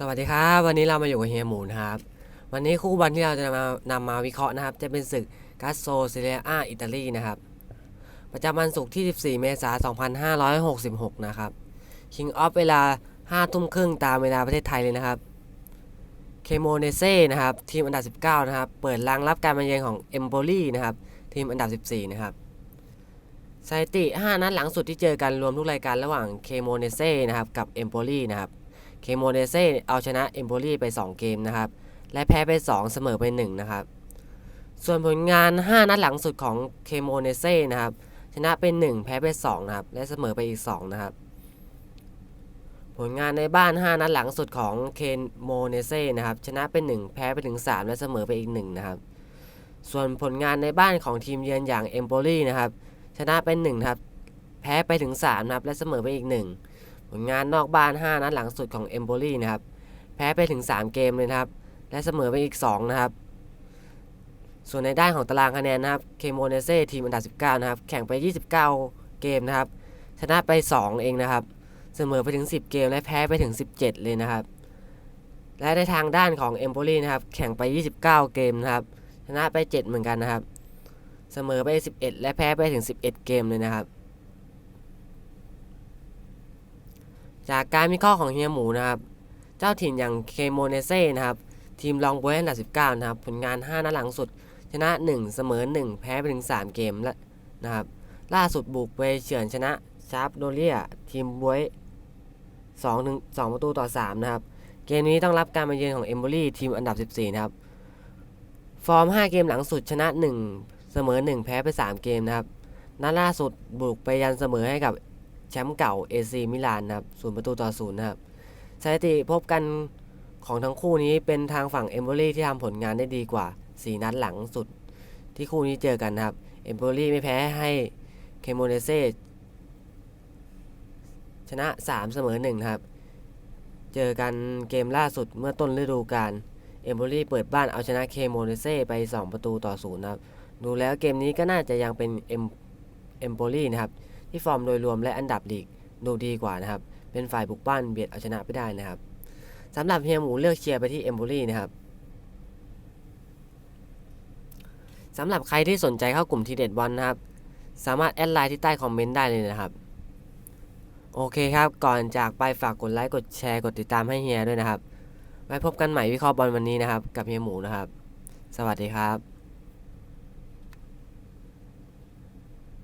สวัสดีครับ วันนี้เรามาอยู่กับเฮียหมูนะครับ วันนี้คู่บอลที่เราจะมานำมาวิเคราะห์นะครับ จะเป็นศึกกัสโซเซเรียอาอิตาลีนะครับ ประจำวันศุกร์ที่ 14 เมษายน 2566 นะครับคิงออฟเวลา 5 ทุ่มครึ่งตามเวลาประเทศไทยเลยนะครับเคโมเนเซ่นะครับ ทีมอันดับ 19 นะครับ เปิดรางรับการมาเยือนของเอมโบลีนะครับ ทีมอันดับ 14 นะครับสถิติ 5 นัดหลังสุดที่เจอกันรวมทุกรายการระหว่างเคโมเนเซ่นะครับกับเอมโบลีนะครับ เคโมเนเซ่เอาชนะเอมโบลีไป 2 เกมนะครับ และแพ้ไป 2 เสมอไป 1 นะครับ ส่วนผลงาน 5 นัดหลังสุดของเคโมเนเซ่นะครับ ชนะเป็น 1 แพ้ไป 2 นะครับ และเสมอไปอีก 2 นะครับ ผลงานในบ้าน 5 นัดหลังสุดของเคนโมเนเซ่นะครับ ชนะเป็น 1 แพ้ไปถึง 3 และเสมอไปอีก 1 นะครับ ส่วนผลงานในบ้านของทีมเยือนอย่างเอมโบลีนะครับ ชนะเป็น1ครับ แพ้ไปถึง3นะครับ และเสมอไปอีก 1 ผลงานนอกบ้าน 5 นัดหลังสุดของเอมโบลีนะครับ แพ้ไปถึง 3 เกมเลยนะครับ และเสมอไปอีก 2 นะครับ ส่วนในด้านของตารางคะแนนนะครับ เคโมเนเซ่ทีมอันดับ 19 นะครับ แข่งไป 29 เกมนะครับ ชนะไป 2 เองนะครับ เสมอไปถึง 10 เกม และแพ้ไปถึง 17 เลยนะครับ และในทางด้านของเอมโบลีนะครับ แข่งไป 29 เกมนะครับ ชนะไป 7 เหมือนกันนะครับ เสมอไป 11 และแพ้ไปถึง 11 เกมเลยนะครับ จากการวิเคราะห์ของเฮียหมูนะครับ เจ้าถิ่นอย่างเคโมเนเซ่นะครับ ทีมรองบวยอันดับ 19 นะครับ ผลงาน 5 นัดหลังสุด ชนะ 1 เสมอ 1 แพ้ไปถึง 3 เกมและนะครับ ล่าสุดบุกไปเฉือนชนะชาร์ปโดเลีย ทีมบวย2ถึง2ประตูต่อ 3 นะครับ เกมนี้ต้องรับการมาเยือนของเอมบอรี่ทีมอันดับ 14 นะครับ ฟอร์ม 5 เกมหลังสุดชนะ 1 เสมอ 1 แพ้ไป 3 เกมนะครับนัดล่าสุดบุกไปยันเสมอให้กับ แชมป์เก่าเอซีมิลานนะครับศูนย์ประตูต่อศูนย์นะครับสถิติพบกันของทั้งคู่นี้เป็นทางฝั่งเอมเบอรี่ที่ทำผลงานได้ดีกว่า 4 นัดหลังสุด ที่คู่นี้เจอกันนะครับเอมเบอรี่ไม่แพ้ให้เคโมเนเซชนะ 3 เสมอ1นะครับ เจอกันเกมล่าสุดเมื่อต้นฤดูกาลเอมเบอรี่เปิดบ้านเอาชนะเคโมเนเซไป 2 ประตูต่อศูนย์นะครับ ดูแล้วเกมนี้ก็น่าจะยังเป็นเอมเอมโบรี่นะครับ ที่ฟอร์มโดยรวมและอันดับลีกดูดีกว่านะครับ เป็นฝ่ายบุกบ้านเบียดเอาชนะไปได้นะครับสำหรับเฮียหมูเลือกเชียร์ไปที่เอมโบรี่นะครับสำหรับใครที่สนใจเข้ากลุ่มทีเด็ดบอลนะครับ สามารถแอดไลน์ที่ใต้คอมเมนต์ได้เลยนะครับ โอเคครับ ก่อนจากไปฝากกดไลค์ กดแชร์ กดติดตามให้เฮียด้วยนะครับ ไว้พบกันใหม่วิเคราะห์บอลวันนี้นะครับ กับเฮียหมูนะครับ สวัสดีครับ